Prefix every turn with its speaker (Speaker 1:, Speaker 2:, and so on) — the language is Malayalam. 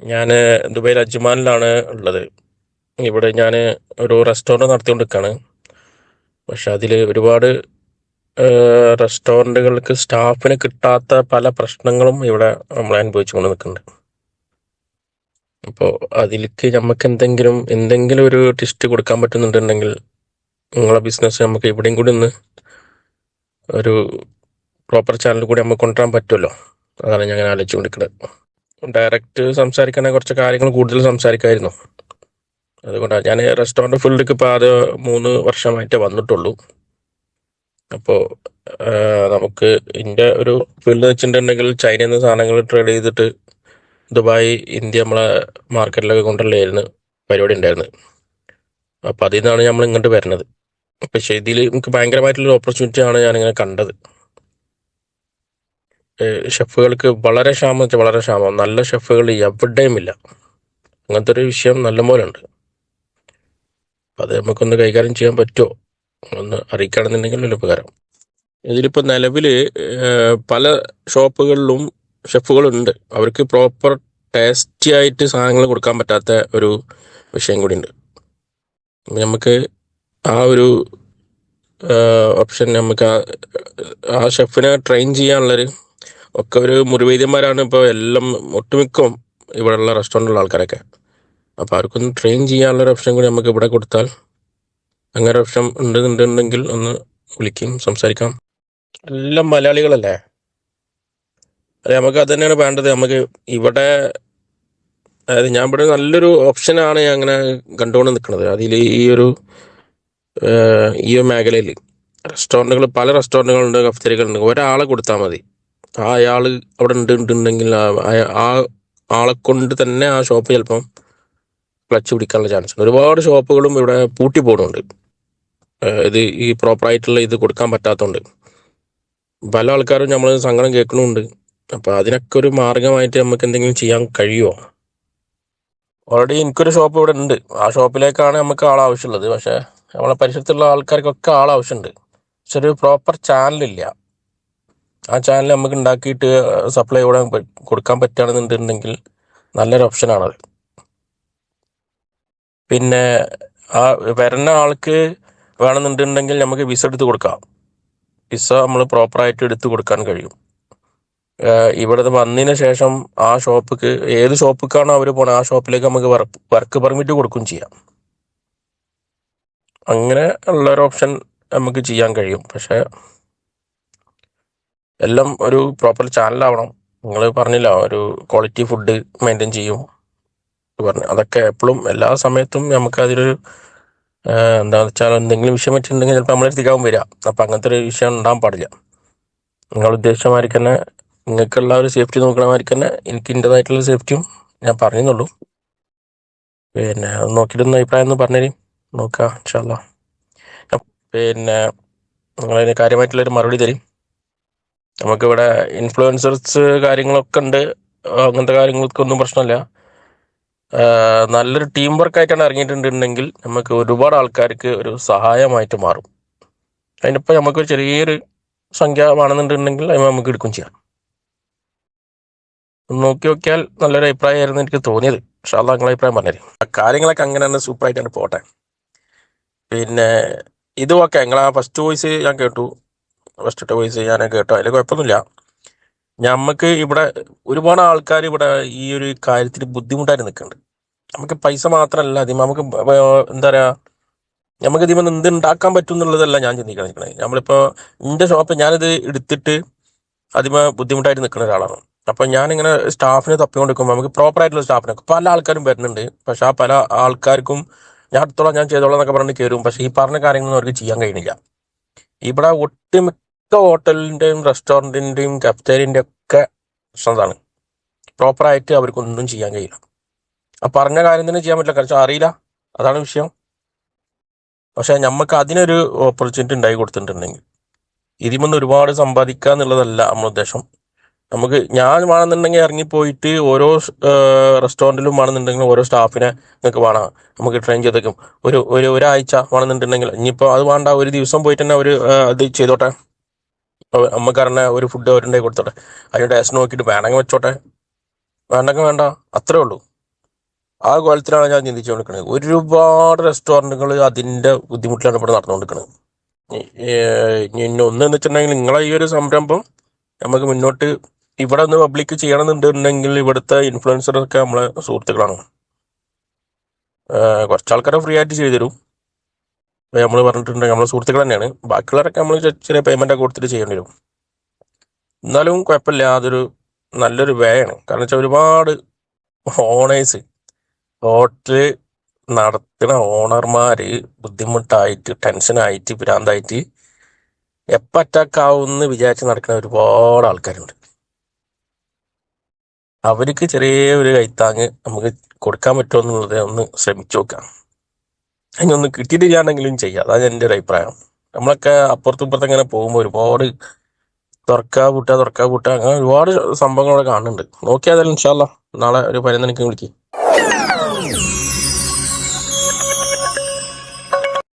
Speaker 1: ഞാൻ ദുബൈയിൽ അജ്മാനിലാണ് ഉള്ളത്. ഇവിടെ ഞാൻ ഒരു റെസ്റ്റോറന്റ് നടത്തിക്കൊണ്ടിരിക്കുകയാണ് പക്ഷെ അതിൽ ഒരുപാട് റെസ്റ്റോറന്റുകൾക്ക് സ്റ്റാഫിന് കിട്ടാത്ത പല പ്രശ്നങ്ങളും ഇവിടെ നമ്മൾ അനുഭവിച്ചു കൊണ്ട് നിൽക്കുന്നുണ്ട്. അപ്പോൾ അതിലേക്ക് നമുക്ക് എന്തെങ്കിലും എന്തെങ്കിലും ഒരു ടിസ്റ്റ് കൊടുക്കാൻ പറ്റുന്നുണ്ടെങ്കിൽ നിങ്ങളെ ബിസിനസ് നമുക്ക് ഇവിടെയും കൂടി ഒന്ന് ഒരു പ്രോപ്പർ ചാനൽ കൂടി നമുക്ക് കൊണ്ടുവരാൻ പറ്റുമല്ലോ. അതാണ് ഞാൻ ആലോചിച്ചുകൊണ്ടിരിക്കുന്നത്. ഡയറക്റ്റ് സംസാരിക്കണ കുറച്ച് കാര്യങ്ങൾ കൂടുതൽ സംസാരിക്കായിരുന്നു. അതുകൊണ്ടാണ് ഞാൻ റെസ്റ്റോറന്റ് ഫീൽഡിലേക്ക് ഇപ്പോൾ ആദ്യ മൂന്ന് വർഷമായിട്ടേ വന്നിട്ടുള്ളൂ. അപ്പോൾ നമുക്ക് ഇന്ത്യ ഒരു ഫീൽഡ് വെച്ചിട്ടുണ്ടെങ്കിൽ ചൈനയിൽ നിന്ന് സാധനങ്ങൾ ട്രേഡ് ചെയ്തിട്ട് ദുബായ് ഇന്ത്യ നമ്മളെ മാർക്കറ്റിലൊക്കെ കൊണ്ടുവരലായിരുന്നു പരിപാടി ഉണ്ടായിരുന്നു അപ്പോൾ അതിൽ നിന്നാണ് നമ്മൾ ഇങ്ങോട്ട് വരുന്നത്. പക്ഷേ ഇതിൽ നമുക്ക് ഭയങ്കരമായിട്ടുള്ളൊരു ഓപ്പർച്യൂണിറ്റി ആണ് ഞാനിങ്ങനെ കണ്ടത്. ഷെഫുകൾക്ക് വളരെ ക്ഷാമം വെച്ചാൽ വളരെ ക്ഷാമം. നല്ല ഷെഫുകൾ എവിടെയും ഇല്ല. അങ്ങനത്തെ ഒരു വിഷയം നല്ല പോലെ ഉണ്ട് അത് നമുക്കൊന്ന് കൈകാര്യം ചെയ്യാൻ പറ്റുമോ ഒന്ന് അറിയിക്കുകയാണെന്നുണ്ടെങ്കിൽ ഒരു ഉപകാരം. ഇതിലിപ്പോൾ നിലവിൽ പല ഷോപ്പുകളിലും ഷെഫുകളുണ്ട്. അവർക്ക് പ്രോപ്പർ ടേസ്റ്റി ആയിട്ട് സാധനങ്ങൾ കൊടുക്കാൻ പറ്റാത്ത ഒരു വിഷയം കൂടി ഉണ്ട് നമുക്ക് ആ ഒരു ഓപ്ഷൻ നമുക്ക് ആ ആ ഷെഫിനെ ട്രെയിൻ ചെയ്യാനുള്ളൊരു ഒക്കെ ഒരു മുറിവൈദ്യന്മാരാണ് ഇപ്പോൾ എല്ലാം ഒട്ടുമിക്കും ഇവിടെയുള്ള റെസ്റ്റോറന്റിലുള്ള ആൾക്കാരൊക്കെ. അപ്പോൾ അവർക്കൊന്ന് ട്രെയിൻ ചെയ്യാനുള്ളൊരു ഓപ്ഷൻ കൂടി നമുക്ക് ഇവിടെ കൊടുത്താൽ അങ്ങനെ ഒരു ഓപ്ഷൻ ഉണ്ടെന്നുണ്ടെങ്കിൽ ഒന്ന് വിളിക്കും സംസാരിക്കാം. എല്ലാം മലയാളികളല്ലേ? അതെ നമുക്ക് അത് തന്നെയാണ് വേണ്ടത്. നമുക്ക് ഇവിടെ അതായത് ഞാൻ ഇവിടെ നല്ലൊരു ഓപ്ഷനാണ് അങ്ങനെ കണ്ടുകൊണ്ട് നിൽക്കുന്നത്. അതിൽ ഈ ഒരു ഈ ഒരു മേഖലയിൽ റെസ്റ്റോറന്റുകൾ പല റെസ്റ്റോറന്റുകളുണ്ട് കഫ്തരികളുണ്ട് ഒരാളെ കൊടുത്താൽ മതി. അയാൾ അവിടെ ഉണ്ട് ഉണ്ടെങ്കിൽ ആ- ആളെ കൊണ്ട് തന്നെ ആ ഷോപ്പ് ചിലപ്പം ക്ലച്ച് പിടിക്കാനുള്ള ചാൻസ് ഉണ്ട്. ഒരുപാട് ഷോപ്പുകളും ഇവിടെ പൂട്ടി പോകുന്നുണ്ട് ഇത് ഈ പ്രോപ്പറായിട്ടുള്ള ഇത് കൊടുക്കാൻ പറ്റാത്തതുകൊണ്ട് പല ആൾക്കാരും നമ്മൾ സങ്കടം കേൾക്കണമുണ്ട് അപ്പോൾ അതിനൊക്കെ ഒരു മാർഗമായിട്ട് നമുക്ക് എന്തെങ്കിലും ചെയ്യാൻ കഴിയുമോ ഓൾറെഡി എനിക്കൊരു ഷോപ്പ് ഇവിടെ ഉണ്ട്. ആ ഷോപ്പിലേക്കാണ് നമുക്ക് ആൾ ആവശ്യമുള്ളത്. പക്ഷേ നമ്മളെ പരിസരത്തുള്ള ആൾക്കാർക്കൊക്കെ ആൾ ആവശ്യമുണ്ട്. പക്ഷെ ഒരു പ്രോപ്പർ ചാനലില്ല ആ ചാനൽ നമുക്ക് ഉണ്ടാക്കിയിട്ട് സപ്ലൈ കൂടെ കൊടുക്കാൻ പറ്റുകയാണെന്നുണ്ടെങ്കിൽ നല്ലൊരു ഓപ്ഷനാണത് പിന്നെ ആ വരുന്ന ആൾക്ക് വേണമെന്നുണ്ടെങ്കിൽ നമുക്ക് വിസ എടുത്ത് കൊടുക്കാം. വിസ നമ്മൾ പ്രോപ്പറായിട്ട് എടുത്ത് കൊടുക്കാൻ കഴിയും. ഇവിടെ വന്നതിന് ശേഷം ആ ഷോപ്പിക്ക് ഏത് ഷോപ്പിക്കാണോ അവർ പോണത് ആ ഷോപ്പിലേക്ക് നമുക്ക് വർക്ക് പെർമിറ്റ് കൊടുക്കുകയും ചെയ്യാം. അങ്ങനെ ഉള്ളൊരു ഓപ്ഷൻ നമുക്ക് ചെയ്യാൻ കഴിയും. പക്ഷെ എല്ലാം ഒരു പ്രോപ്പർ ചാനലാവണം നിങ്ങൾ പറഞ്ഞില്ല ഒരു ക്വാളിറ്റി ഫുഡ് മെയിന്റെയിൻ ചെയ്യും. പറഞ്ഞു. അതൊക്കെ എപ്പോഴും എല്ലാ സമയത്തും നമുക്ക് അതിലൊരു എന്താ വെച്ചാൽ എന്തെങ്കിലും വിഷയം വെച്ചിട്ടുണ്ടെങ്കിൽ ചിലപ്പോൾ നമ്മളെടുത്തേക്കാവും വരിക. അപ്പം അങ്ങനത്തെ ഒരു വിഷയം ഉണ്ടാകാൻ പാടില്ല. നിങ്ങൾ ഉദ്ദേശിച്ച തന്നെ നിങ്ങൾക്കുള്ള ഒരു സേഫ്റ്റി നോക്കണമാതിരി തന്നെ എനിക്ക് എന്റെതായിട്ടുള്ള സേഫ്റ്റിയും ഞാൻ പറഞ്ഞെന്നുള്ളൂ പിന്നെ അത് നോക്കിയിട്ടൊന്ന് അഭിപ്രായം ഒന്ന് പറഞ്ഞുതരും നോക്കാം ഇൻഷാല്ല പിന്നെ നിങ്ങളതിന് കാര്യമായിട്ടുള്ളൊരു മറുപടി തരും. നമുക്കിവിടെ ഇൻഫ്ലുവൻസേഴ്സ് കാര്യങ്ങളൊക്കെ ഉണ്ട് അങ്ങനത്തെ കാര്യങ്ങൾക്കൊന്നും പ്രശ്നമില്ല നല്ലൊരു ടീം വർക്ക് ആയിട്ടാണ് ഇറങ്ങിയിട്ടുണ്ടെങ്കിൽ നമുക്ക് ഒരുപാട് ആൾക്കാർക്ക് ഒരു സഹായമായിട്ട് മാറും. അതിനിപ്പോൾ നമുക്കൊരു ചെറിയൊരു സംഖ്യ വേണമെന്നുണ്ടെങ്കിൽ അത് നമുക്ക് എടുക്കും ചെയ്യാം. നോക്കി നോക്കിയാൽ നല്ലൊരു അഭിപ്രായമായിരുന്നു എനിക്ക് തോന്നിയത്. പക്ഷെ അത് നിങ്ങളെ അഭിപ്രായം പറഞ്ഞുതരും ആ കാര്യങ്ങളൊക്കെ അങ്ങനെ തന്നെ സൂപ്പറായിട്ടാണ് പോട്ടെ. പിന്നെ ഇത് ഓക്കെ നിങ്ങളാ ഫസ്റ്റ് വോയിസ് ഞാൻ കേട്ടു. ഫസ്റ്റ് വോയിസ് ചെയ്യാനൊക്കെ കേട്ടോ. അതിൽ കുഴപ്പമൊന്നുമില്ല. നമുക്ക് ഇവിടെ ഒരുപാട് ആൾക്കാർ ഇവിടെ ഈ ഒരു കാര്യത്തിൽ ബുദ്ധിമുട്ടായി നിൽക്കുന്നുണ്ട്. നമുക്ക് പൈസ മാത്രമല്ല അതിന് നമുക്ക് എന്താ പറയാ നമുക്ക് ഇതിൽ എന്ത് ഉണ്ടാക്കാൻ പറ്റും എന്നുള്ളതല്ല ഞാൻ ചിന്തിക്കാൻ നിൽക്കണേ നമ്മളിപ്പോ എന്റെ ഷോപ്പ് ഞാനിത് എടുത്തിട്ട് അതിമ ബുദ്ധിമുട്ടായിട്ട് നിൽക്കുന്ന ഒരാളാണ്. അപ്പൊ ഞാനിങ്ങനെ സ്റ്റാഫിനെ തപ്പിക്കൊണ്ടിരിക്കുമ്പോൾ നമുക്ക് പ്രോപ്പർ ആയിട്ടുള്ള സ്റ്റാഫിനെ പല ആൾക്കാരും വരുന്നുണ്ട്. പക്ഷെ ആ പല ആൾക്കാർക്കും ഞാൻ അടുത്തോളം ഞാൻ ചെയ്തോളാം എന്നൊക്കെ പറഞ്ഞിട്ട് കയറും പക്ഷേ ഈ പറഞ്ഞ കാര്യങ്ങളൊന്നും അവർക്ക് ചെയ്യാൻ കഴിയുന്നില്ല. ഇവിടെ ഒട്ടുമിക്ക ഹോട്ടലിന്റെയും റെസ്റ്റോറന്റിന്റെയും കഫ്റ്റേരിയന്റെ ഒക്കെ പ്രശ്നം അതാണ് പ്രോപ്പറായിട്ട് അവർക്കൊന്നും ചെയ്യാൻ കഴിയില്ല. ആ പറഞ്ഞ കാര്യം തന്നെ ചെയ്യാൻ പറ്റില്ല. കാരണം അറിയില്ല. അതാണ് വിഷയം. പക്ഷെ നമുക്ക് അതിനൊരു ഓപ്പർച്യൂണിറ്റി ഉണ്ടായി കൊടുത്തിട്ടുണ്ടെങ്കിൽ ഇതിമൊന്നും ഒരുപാട് സമ്പാദിക്കുക എന്നുള്ളതല്ല നമ്മുടെ ഉദ്ദേശം. നമുക്ക് ഞാൻ വേണമെന്നുണ്ടെങ്കിൽ ഇറങ്ങിപ്പോയിട്ട് ഓരോ റെസ്റ്റോറന്റിലും വേണമെന്നുണ്ടെങ്കിൽ ഓരോ സ്റ്റാഫിനെ നിങ്ങൾക്ക് വേണം. നമുക്ക് ട്രെയിൻ ചെയ്തേക്കും. ഒരു ഒരു ഒരാഴ്ച വേണമെന്നുണ്ടെങ്കിൽ ഇനിയിപ്പോൾ അത് വേണ്ട. ഒരു ദിവസം പോയിട്ട് തന്നെ ഒരു അത് ചെയ്തോട്ടെ. അമ്മക്കാരനെ ഒരു ഫുഡ് അവരുണ്ടായി കൊടുത്തോട്ടെ. അതിന് ടേസ്റ്റ് നോക്കിയിട്ട് വേണമെങ്കിൽ വെച്ചോട്ടെ. വേണ്ടെങ്കിൽ വേണ്ട. അത്രേ ഉള്ളൂ. ആ കോലത്തിലാണ് ഞാൻ ചിന്തിച്ചു ചിന്തിച്ചുകൊണ്ടിരിക്കുന്നത് ഒരുപാട് റെസ്റ്റോറന്റുകൾ അതിന്റെ ബുദ്ധിമുട്ടിലാണ് ഇവിടെ നടന്നുകൊണ്ടിരിക്കുന്നത് ഇനി ഒന്നെന്ന് വെച്ചിട്ടുണ്ടെങ്കിൽ നിങ്ങളെ ഈ ഒരു സംരംഭം നമുക്ക് മുന്നോട്ട് ഇവിടെ ഒന്ന് പബ്ലിക് ചെയ്യണമെന്നുണ്ടെങ്കിൽ ഇവിടുത്തെ ഇൻഫ്ലുവൻസറൊക്കെ നമ്മളെ സുഹൃത്തുക്കളാണ്. കുറച്ചാൾക്കാരെ ഫ്രീ ആയിട്ട് ചെയ്തു തരും നമ്മൾ പറഞ്ഞിട്ടുണ്ട് നമ്മളെ സുഹൃത്തുക്കൾ തന്നെയാണ്. ബാക്കിയുള്ളവരൊക്കെ നമ്മൾ ചെറിയ പേയ്മെന്റ് ഒക്കെ കൊടുത്തിട്ട് ചെയ്യേണ്ടി വരും. എന്നാലും കുഴപ്പമില്ല. അതൊരു നല്ലൊരു വേയാണ് കാരണം വെച്ചാൽ ഒരുപാട് ഓണേഴ്സ് ഹോട്ടൽ നടത്തുന്ന ഓണർമാര് ബുദ്ധിമുട്ടായിട്ട് ടെൻഷനായിട്ട് ഭ്രാന്തായിട്ട് എപ്പോൾ അറ്റാക്ക് ആവുമെന്ന് വിചാരിച്ച് നടക്കുന്ന ഒരുപാട് ആൾക്കാരുണ്ട്. അവർക്ക് ചെറിയ ഒരു കൈത്താങ് നമുക്ക് കൊടുക്കാൻ പറ്റുമോ എന്നുള്ളത് ഒന്ന് ശ്രമിച്ചു നോക്കാം. അതിനൊന്ന് കിട്ടിയിട്ടില്ലാണ്ടെങ്കിലും ചെയ്യാം. അതാണ് എന്റെ ഒരു അഭിപ്രായം. നമ്മളൊക്കെ അപ്പുറത്തും ഇപ്പുറത്തും ഇങ്ങനെ പോകുമ്പോൾ ഒരുപാട് തുറക്കാ പൂട്ടാ തുറക്കാ പൂട്ടാ അങ്ങനെ ഒരുപാട് സംഭവങ്ങളൊക്കെ കാണുന്നുണ്ട്. നോക്കിയാൽ ഇൻഷാല്ല നാളെ ഒരു പതിനൊന്ന് മണിക്ക് വിളിക്കും.